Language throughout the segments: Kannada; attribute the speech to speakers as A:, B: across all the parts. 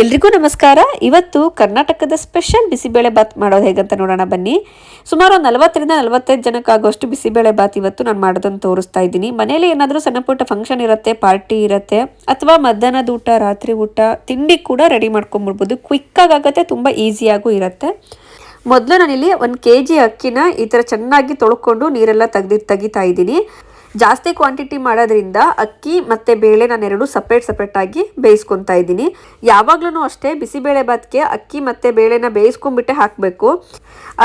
A: ಎಲ್ರಿಗೂ ನಮಸ್ಕಾರ. ಇವತ್ತು ಕರ್ನಾಟಕದ ಸ್ಪೆಷಲ್ ಬಿಸಿಬೇಳೆ ಬಾತ್ ಮಾಡೋದು ಹೇಗಂತ ನೋಡೋಣ ಬನ್ನಿ. ಸುಮಾರು ನಲವತ್ತರಿಂದ ನಲವತ್ತೈದು ಜನಕ್ಕಾಗುವಷ್ಟು ಬಿಸಿಬೇಳೆ ಬಾತ್ ಇವತ್ತು ನಾನು ಮಾಡೋದನ್ನು ತೋರಿಸ್ತಾ ಇದ್ದೀನಿ. ಮನೇಲಿ ಏನಾದರೂ ಸಣ್ಣ ಪುಟ್ಟ ಫಂಕ್ಷನ್ ಇರುತ್ತೆ ಪಾರ್ಟಿ ಇರುತ್ತೆ, ಅಥವಾ ಮಧ್ಯಾಹ್ನದ ಊಟ, ರಾತ್ರಿ ಊಟ, ತಿಂಡಿ ಕೂಡ ರೆಡಿ ಮಾಡ್ಕೊಂಬಿಡ್ಬೋದು ಕ್ವಿಕ್ಕಾಗಿ ಆಗುತ್ತೆ, ತುಂಬ ಈಸಿಯಾಗೂ ಇರುತ್ತೆ. ಮೊದಲು ನಾನಿಲ್ಲಿ ಒಂದು ಕೆ ಜಿ ಅಕ್ಕಿನ ಈ ಥರ ಚೆನ್ನಾಗಿ ತೊಳ್ಕೊಂಡು ನೀರೆಲ್ಲ ತೆಗ್ದು ತೆಗಿತಾ ಇದ್ದೀನಿ. ಜಾಸ್ತಿ ಕ್ವಾಂಟಿಟಿ ಮಾಡೋದ್ರಿಂದ ಅಕ್ಕಿ ಮತ್ತು ಬೇಳೆ ನಾನು ಎರಡು ಸಪ್ರೇಟ್ ಸಪ್ರೇಟಾಗಿ ಬೇಯಿಸ್ಕೊತಾ ಇದ್ದೀನಿ. ಯಾವಾಗ್ಲೂ ಅಷ್ಟೇ ಬಿಸಿಬೇಳೆ ಭಾತ್ಗೆ ಅಕ್ಕಿ ಮತ್ತು ಬೇಳೆನ ಬೇಯಿಸ್ಕೊಂಡ್ಬಿಟ್ಟೆ ಹಾಕಬೇಕು.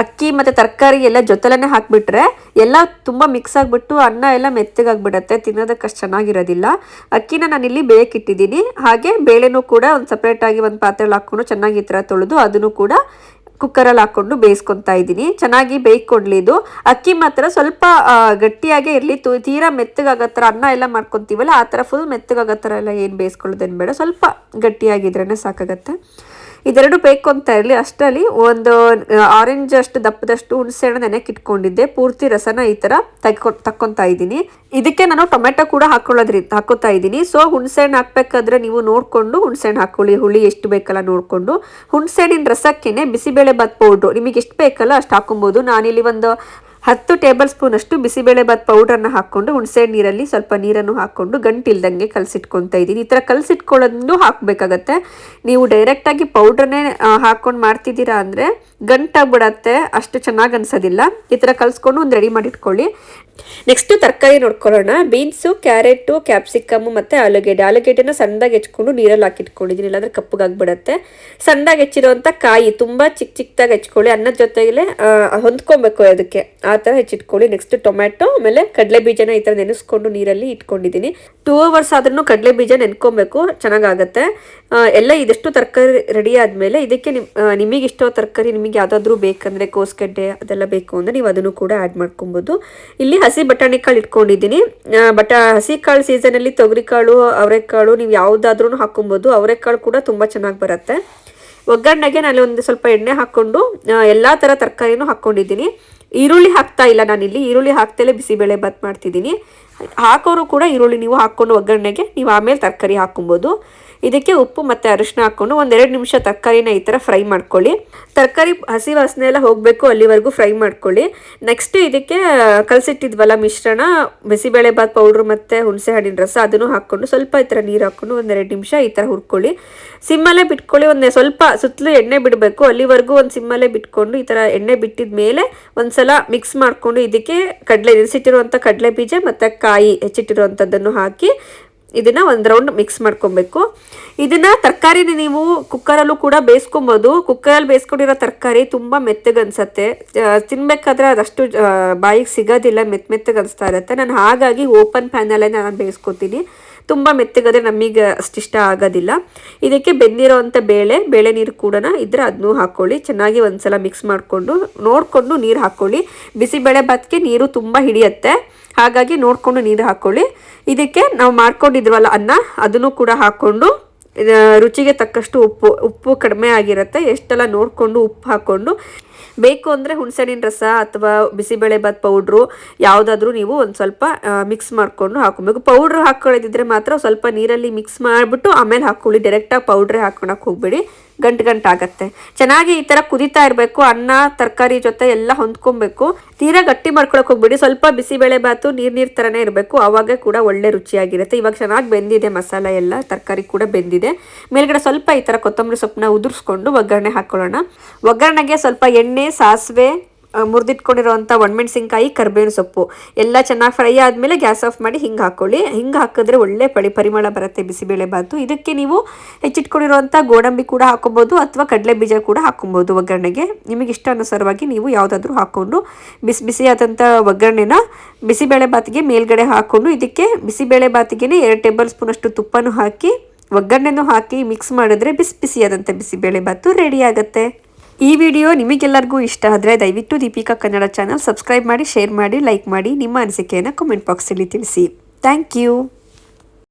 A: ಅಕ್ಕಿ ಮತ್ತು ತರಕಾರಿ ಎಲ್ಲ ಜೊತೆಲೇ ಹಾಕಿಬಿಟ್ರೆ ಎಲ್ಲ ತುಂಬ ಮಿಕ್ಸ್ ಆಗಿಬಿಟ್ಟು ಅನ್ನ ಎಲ್ಲ ಮೆತ್ತಗಾಗ್ಬಿಡತ್ತೆ, ತಿನ್ನೋದಕ್ಕೆ ಅಷ್ಟು ಚೆನ್ನಾಗಿರೋದಿಲ್ಲ. ಅಕ್ಕಿನ ನಾನಿಲ್ಲಿ ಬೇಯಕ್ಕಿಟ್ಟಿದ್ದೀನಿ ಹಾಗೆ ಬೇಳೆನೂ ಕೂಡ ಒಂದು ಸಪ್ರೇಟಾಗಿ ಒಂದು ಪಾತ್ರೆಯಲ್ಲಿ ಹಾಕ್ಕೊಂಡು ಚೆನ್ನಾಗಿ ಈ ಥರ ತೊಳೆದು ಅದನ್ನು ಕೂಡ ಕುಕ್ಕರಲ್ಲಿ ಹಾಕೊಂಡು ಬೇಯಿಸ್ಕೊತಾ ಇದ್ದೀನಿ. ಚೆನ್ನಾಗಿ ಬೇಯ್ಕೊಡ್ಲಿ ಇದು. ಅಕ್ಕಿ ಮಾತ್ರ ಸ್ವಲ್ಪ ಗಟ್ಟಿಯಾಗೇ ಇರಲಿ. ತೀರಾ ಮೆತ್ತಗಾಗೋ ಥರ ಅನ್ನ ಎಲ್ಲ ಮಾಡ್ಕೊತೀವಲ್ಲ, ಆ ಥರ ಫುಲ್ ಮೆತ್ತಗಾಗೋ ಥರ ಎಲ್ಲ ಏನು ಬೇಯಿಸ್ಕೊಳ್ಳೋದೇನು ಬೇಡ. ಸ್ವಲ್ಪ ಗಟ್ಟಿಯಾಗಿದ್ರೇ ಸಾಕಾಗತ್ತೆ. ಇದೆರಡು ಬೇಕು ಅಂತ ಇರಲಿ, ಅಷ್ಟರಲ್ಲಿ ಒಂದು ಆರೆಂಜ್ ಅಷ್ಟು, ದಪ್ಪದಷ್ಟು ಹುಣಸೆಹಣ್ಣು ನೆನೆಕ್ಕೆ ಇಟ್ಕೊಂಡಿದ್ದೆ. ಪೂರ್ತಿ ರಸನ ಈ ಥರ ತಗೊ ತಕ್ಕೊತಾ ಇದ್ದೀನಿ. ಇದಕ್ಕೆ ನಾನು ಟೊಮೆಟೊ ಕೂಡ ಹಾಕೊಳ್ಳೋದ್ರಿ, ಹಾಕೋತಾ ಇದ್ದೀನಿ. ಸೊ ಹುಣಸೆಹಣ್ಣು ಹಾಕ್ಬೇಕಾದ್ರೆ ನೀವು ನೋಡಿಕೊಂಡು ಹುಣಸೆಹಣ್ಣು ಹಾಕೊಳ್ಳಿ. ಹುಳಿ ಎಷ್ಟು ಬೇಕಲ್ಲ ನೋಡಿಕೊಂಡು. ಹುಣಸೆಹಣ್ಣಿನ ರಸಕ್ಕೇನೆ ಬಿಸಿಬೇಳೆ ಬಾತ್ ಪೌಡ್ರು ನಿಮಗೆ ಎಷ್ಟು ಬೇಕಲ್ಲ ಅಷ್ಟು ಹಾಕೊಬೋದು. ನಾನಿಲ್ಲಿ ಒಂದು ಹತ್ತು ಟೇಬಲ್ ಸ್ಪೂನ್ ಅಷ್ಟು ಬಿಸಿಬೇಳೆ ಬಾತ್ ಹಾಕೊಂಡು ಹಾಕ್ಕೊಂಡು, ಹುಣಸೆ ನೀರಲ್ಲಿ ಸ್ವಲ್ಪ ನೀರನ್ನು ಹಾಕ್ಕೊಂಡು ಗಂಟಿಲ್ದಂಗೆ ಕಲಸಿಟ್ಕೊತಾ ಇದ್ದೀನಿ. ಈ ಥರ ಕಲಸಿಟ್ಕೊಳ್ಳೋದನ್ನು ಹಾಕಬೇಕಾಗತ್ತೆ. ನೀವು ಡೈರೆಕ್ಟಾಗಿ ಪೌಡ್ರನ್ನೇ ಹಾಕ್ಕೊಂಡು ಮಾಡ್ತಿದ್ದೀರಾ ಅಂದರೆ ಗಂಟಾಗ್ಬಿಡತ್ತೆ. ಅಷ್ಟು ಚೆನ್ನಾಗಿ ಅನ್ಸೋದಿಲ್ಲ ಈ ಥರ ಕಲಿಸ್ಕೊಂಡು ಒಂದು ರೆಡಿ ಮಾಡಿಟ್ಕೊಳ್ಳಿ. ನೆಕ್ಸ್ಟ್ ತರಕಾರಿ ನೋಡ್ಕೊಳ್ಳೋಣ. ಬೀನ್ಸು, ಕ್ಯಾರೆಟು, ಕ್ಯಾಪ್ಸಿಕಮ್ಮು ಮತ್ತು ಆಲೂಗೆಡ್ಡೆ. ಆಲೂಗೆಡ್ಡೆನ ಸಣ್ಣದಾಗಿ ಹೆಚ್ಕೊಂಡು ನೀರಲ್ಲಿ ಹಾಕಿಟ್ಕೊಂಡಿದ್ದೀನಿ. ಇಲ್ಲಾಂದ್ರೆ ಕಪ್ಪಗಾಗ್ಬಿಡತ್ತೆ. ಸಣ್ಣದಾಗಿ ಹೆಚ್ಚಿರುವಂಥ ಕಾಯಿ ತುಂಬ ಚಿಕ್ಕ ಚಿಕ್ಕದಾಗಿ ಹೆಚ್ಕೊಳ್ಳಿ. ಅನ್ನದ ಜೊತೆಗೆ ಹೊಂದ್ಕೊಬೇಕು ಅದಕ್ಕೆ. ಆ ಥರ ಹೆಚ್ಚಿಟ್ಕೊಳ್ಳಿ. ನೆಕ್ಸ್ಟ್ ಟೊಮ್ಯಾಟೊ, ಆಮೇಲೆ ಕಡಲೆ ಬೀಜನ ಈ ಥರ ನೆನೆಸ್ಕೊಂಡು ನೀರಲ್ಲಿ ಇಟ್ಕೊಂಡಿದ್ದೀನಿ. ಟೂ ಅವರ್ಸ್ ಆದ್ರೂ ಕಡಲೆ ಬೀಜ ನೆನ್ಕೊಬೇಕು, ಚೆನ್ನಾಗಾಗತ್ತೆ. ಎಲ್ಲ ಇದೆಷ್ಟು ತರಕಾರಿ ರೆಡಿ ಆದಮೇಲೆ ಇದಕ್ಕೆ ನಿಮ್ ನಿಮಗೆ ಇಷ್ಟೋ ತರಕಾರಿ ನಿಮಗೆ ಯಾವುದಾದ್ರೂ ಬೇಕಂದರೆ ಕೋಸ್ಗಡ್ಡೆ ಅದೆಲ್ಲ ಬೇಕು ಅಂದರೆ ನೀವು ಅದನ್ನು ಕೂಡ ಆ್ಯಡ್ ಮಾಡ್ಕೊಬೋದು. ಇಲ್ಲಿ ಹಸಿ ಬಟಾಣಿ ಕಾಳು ಇಟ್ಕೊಂಡಿದ್ದೀನಿ. ಬಟಾ, ಹಸಿ ಕಾಳು ಸೀಸನಲ್ಲಿ ತೊಗರಿಕಾಳು ಅವರೆಕಾಳು ನೀವು ಯಾವುದಾದ್ರೂ ಹಾಕೊಬೋದು ಅವರೆಕಾಳು ಕೂಡ ತುಂಬ ಚೆನ್ನಾಗಿ ಬರುತ್ತೆ. ಒಗ್ಗರಣೆಗೆ ನಾನು ಒಂದು ಸ್ವಲ್ಪ ಎಣ್ಣೆ ಹಾಕ್ಕೊಂಡು ಎಲ್ಲ ಥರ ತರಕಾರಿನೂ ಹಾಕ್ಕೊಂಡಿದ್ದೀನಿ. ಈರುಳ್ಳಿ ಹಾಕ್ತಾ ಇಲ್ಲ ನಾನಿಲ್ಲಿ. ಈರುಳ್ಳಿ ಹಾಕ್ತಲೇ ಬಿಸಿಬೇಳೆ ಬಾತ್ ಮಾಡ್ತಿದ್ದೀನಿ. ಹಾಕೋರು ಕೂಡ ಈರುಳ್ಳಿ ನೀವು ಹಾಕ್ಕೊಂಡು ಒಗ್ಗರಣೆಗೆ ನೀವು ಆಮೇಲೆ ತರಕಾರಿ ಹಾಕೊಬೋದು ಇದಕ್ಕೆ ಉಪ್ಪು ಮತ್ತು ಅರಿಶಿನ ಹಾಕ್ಕೊಂಡು ಒಂದೆರಡು ನಿಮಿಷ ತರಕಾರಿನ ಈ ಥರ ಫ್ರೈ ಮಾಡ್ಕೊಳ್ಳಿ. ತರಕಾರಿ ಹಸಿ ವಾಸನೆ ಎಲ್ಲ ಹೋಗಬೇಕು, ಅಲ್ಲಿವರೆಗೂ ಫ್ರೈ ಮಾಡ್ಕೊಳ್ಳಿ. ನೆಕ್ಸ್ಟ್ ಇದಕ್ಕೆ ಕಲಸಿಟ್ಟಿದ್ವಲ್ಲ ಮಿಶ್ರಣ, ಬಿಸಿಬೇಳೆ ಬಾತ್ ಪೌಡ್ರು ಮತ್ತು ಹುಣಸೆ ಹಣ್ಣಿನ ರಸ ಅದನ್ನು ಹಾಕ್ಕೊಂಡು ಸ್ವಲ್ಪ ಈ ಥರ ನೀರು ಹಾಕ್ಕೊಂಡು ಒಂದೆರಡು ನಿಮಿಷ ಈ ಥರ ಹುರ್ಕೊಳ್ಳಿ. ಸಿಮ್ಮಲ್ಲೇ ಬಿಟ್ಕೊಳ್ಳಿ, ಒಂದು ಸ್ವಲ್ಪ ಸುತ್ತಲೂ ಎಣ್ಣೆ ಬಿಡಬೇಕು. ಅಲ್ಲಿವರೆಗೂ ಒಂದು ಸಿಮ್ಮಲ್ಲೇ ಬಿಟ್ಕೊಂಡು ಈ ಥರ ಎಣ್ಣೆ ಬಿಟ್ಟಿದ ಮೇಲೆ ಒಂದ್ಸಲ ಮಿಕ್ಸ್ ಮಾಡಿಕೊಂಡು ಇದಕ್ಕೆ ಕಡಲೆ ನೆನೆಸಿಟ್ಟಿರುವಂಥ ಕಡಲೆ ಬೀಜ ಮತ್ತು ಕಾಯಿ ಹೆಚ್ಚಿಟ್ಟಿರುವಂಥದ್ದನ್ನು ಹಾಕಿ ಇದನ್ನ ಒಂದು ರೌಂಡ್ ಮಿಕ್ಸ್ ಮಾಡ್ಕೊಬೇಕು. ಇದನ್ನು ತರಕಾರಿನ ನೀವು ಕುಕ್ಕರಲ್ಲೂ ಕೂಡ ಬೇಯಿಸ್ಕೊಬೋದು. ಕುಕ್ಕರಲ್ಲಿ ಬೇಯಿಸ್ಕೊಂಡಿರೋ ತರಕಾರಿ ತುಂಬ ಮೆತ್ತಗೆ ಅನ್ಸತ್ತೆ. ಆ, ತಿನ್ಬೇಕಾದ್ರೆ ಅದಷ್ಟು ಬಾಯಿಗೆ ಸಿಗೋದಿಲ್ಲ ಮೆತ್ತ ಮೆತ್ತಗೆ ಅನಿಸ್ತಾ ಇರುತ್ತೆ. ನಾನು ಹಾಗಾಗಿ ಓಪನ್ ಪ್ಯಾನಲ್ಲೇ ನಾನು ಬೇಯಿಸ್ಕೊತೀನಿ. ತುಂಬ ಮೆತ್ತಗಾದ್ರೆ ನಮಗೆ ಅಷ್ಟಿಷ್ಟ ಆಗೋದಿಲ್ಲ. ಇದಕ್ಕೆ ಬೆಂದಿರೋವಂಥ ಬೇಳೆ ಬೇಳೆ ನೀರು ಕೂಡ ಇದ್ರೆ ಅದನ್ನೂ ಹಾಕ್ಕೊಳ್ಳಿ ಚೆನ್ನಾಗಿ ಒಂದ್ಸಲ ಮಿಕ್ಸ್ ಮಾಡಿಕೊಂಡು ನೋಡಿಕೊಂಡು ನೀರು ಹಾಕ್ಕೊಳ್ಳಿ ಬಿಸಿಬೇಳೆ ಭಾತ್ಗೆ ನೀರು ತುಂಬ ಹಿಡಿಯುತ್ತೆ. ಹಾಗಾಗಿ ನೋಡಿಕೊಂಡು ನೀರು ಹಾಕ್ಕೊಳ್ಳಿ ಇದಕ್ಕೆ ನಾವು ಮಾಡ್ಕೊಂಡಿದ್ವಲ್ಲ ಅನ್ನ, ಅದನ್ನು ಕೂಡ ಹಾಕ್ಕೊಂಡು ರುಚಿಗೆ ತಕ್ಕಷ್ಟು ಉಪ್ಪು ಉಪ್ಪು ಕಡಿಮೆ ಆಗಿರುತ್ತೆ. ಎಷ್ಟೆಲ್ಲ ನೋಡಿಕೊಂಡು ಉಪ್ಪು ಹಾಕ್ಕೊಂಡು ಬೇಕು ಅಂದರೆ ಹುಣಸೆಹಣ್ಣಿನ ರಸ ಅಥವಾ ಬಿಸಿಬೇಳೆ ಬಾತ್ ಪೌಡ್ರು ಯಾವುದಾದ್ರೂ ನೀವು ಒಂದು ಸ್ವಲ್ಪ ಮಿಕ್ಸ್ ಮಾಡಿಕೊಂಡು ಹಾಕೊಬೇಕು. ಪೌಡ್ರ್ ಹಾಕೊಳ್ಳೋದಿದ್ರೆ ಮಾತ್ರ ಸ್ವಲ್ಪ ನೀರಲ್ಲಿ ಮಿಕ್ಸ್ ಮಾಡಿಬಿಟ್ಟು ಆಮೇಲೆ ಹಾಕ್ಕೊಳ್ಳಿ ಡೈರೆಕ್ಟಾಗಿ ಪೌಡ್ರೇ ಹಾಕೊಳಕ್ಕೆ ಹೋಗ್ಬೇಡಿ. ಗಂಟು ಗಂಟು ಆಗತ್ತೆ. ಚೆನ್ನಾಗಿ ಈ ಥರ ಕುದಿತಾ ಇರಬೇಕು. ಅನ್ನ, ತರಕಾರಿ ಜೊತೆ ಎಲ್ಲ ಹೊಂದ್ಕೊಬೇಕು. ತೀರಾ ಗಟ್ಟಿ ಮಾಡ್ಕೊಳಕ್ಕೆ ಹೋಗ್ಬೇಡಿ. ಸ್ವಲ್ಪ ಬಿಸಿಬೇಳೆ ಬಾತು ನೀರು ನೀರು ಥರನೇ ಇರಬೇಕು. ಆವಾಗ ಕೂಡ ಒಳ್ಳೆ ರುಚಿಯಾಗಿರುತ್ತೆ. ಇವಾಗ ಚೆನ್ನಾಗಿ ಬೆಂದಿದೆ ಮಸಾಲ ಎಲ್ಲ. ತರಕಾರಿ ಕೂಡ ಬೆಂದಿದೆ. ಮೇಲ್ಗಡೆ ಸ್ವಲ್ಪ ಈ ಥರ ಕೊತ್ತಂಬರಿ ಸೊಪ್ಪನ್ನ ಉದುರಿಸ್ಕೊಂಡು ಒಗ್ಗರಣೆ ಹಾಕ್ಕೊಳ್ಳೋಣ ಒಗ್ಗರಣೆಗೆ ಸ್ವಲ್ಪ ಎಣ್ಣೆ ಸಾಸಿವೆ ಮುರಿದಿಟ್ಕೊಂಡಿರೋವಂಥ ಒಣಮೆಣಸಿನ್ಕಾಯಿ ಕರ್ಬೇವಿನ ಸೊಪ್ಪು ಎಲ್ಲ ಚೆನ್ನಾಗಿ ಫ್ರೈ ಆದಮೇಲೆ ಗ್ಯಾಸ್ ಆಫ್ ಮಾಡಿ ಹಿಂಗೆ ಹಾಕ್ಕೊಳ್ಳಿ ಹಿಂಗೆ ಹಾಕಿದ್ರೆ ಒಳ್ಳೆ ಪಡಿ ಪರಿಮಳ ಬರುತ್ತೆ ಬಿಸಿಬೇಳೆ ಬಾತು. ಇದಕ್ಕೆ ನೀವು ಹೆಚ್ಚಿಟ್ಕೊಂಡಿರುವಂಥ ಗೋಡಂಬಿ ಕೂಡ ಹಾಕೊಬೋದು ಅಥವಾ ಕಡಲೆ ಬೀಜ ಕೂಡ ಹಾಕೊಬೋದು ಒಗ್ಗರಣೆಗೆ. ನಿಮಗೆ ಇಷ್ಟ ಅನುಸಾರವಾಗಿ ನೀವು ಯಾವುದಾದ್ರೂ ಹಾಕ್ಕೊಂಡು ಬಿಸಿ ಬಿಸಿಯಾದಂಥ ಒಗ್ಗರಣೆನ ಬಿಸಿಬೇಳೆ ಬಾತಿಗೆ ಮೇಲ್ಗಡೆ ಹಾಕ್ಕೊಂಡು ಇದಕ್ಕೆ ಬಿಸಿಬೇಳೆ ಬಾತಿಗೆ ಎರಡು ಟೇಬಲ್ ಸ್ಪೂನಷ್ಟು ತುಪ್ಪನೂ ಹಾಕಿ ಒಗ್ಗರಣೆನೂ ಹಾಕಿ ಮಿಕ್ಸ್ ಮಾಡಿದ್ರೆ ಬಿಸಿ ಬಿಸಿಯಾದಂಥ ಬಿಸಿಬೇಳೆ ಬಾತು ರೆಡಿ ಆಗುತ್ತೆ. ಈ ವಿಡಿಯೋ ನಿಮಗೆಲ್ಲರಿಗೂ ಇಷ್ಟ ಆದರೆ ದಯವಿಟ್ಟು ದೀಪಿಕಾ ಕನ್ನಡ ಚಾನಲ್ ಸಬ್ಸ್ಕ್ರೈಬ್ ಮಾಡಿ ಶೇರ್ ಮಾಡಿ ಲೈಕ್ ಮಾಡಿ, ನಿಮ್ಮ ಅನಿಸಿಕೆಯನ್ನು ಕಮೆಂಟ್ ಬಾಕ್ಸಲ್ಲಿ ತಿಳಿಸಿ. Thank you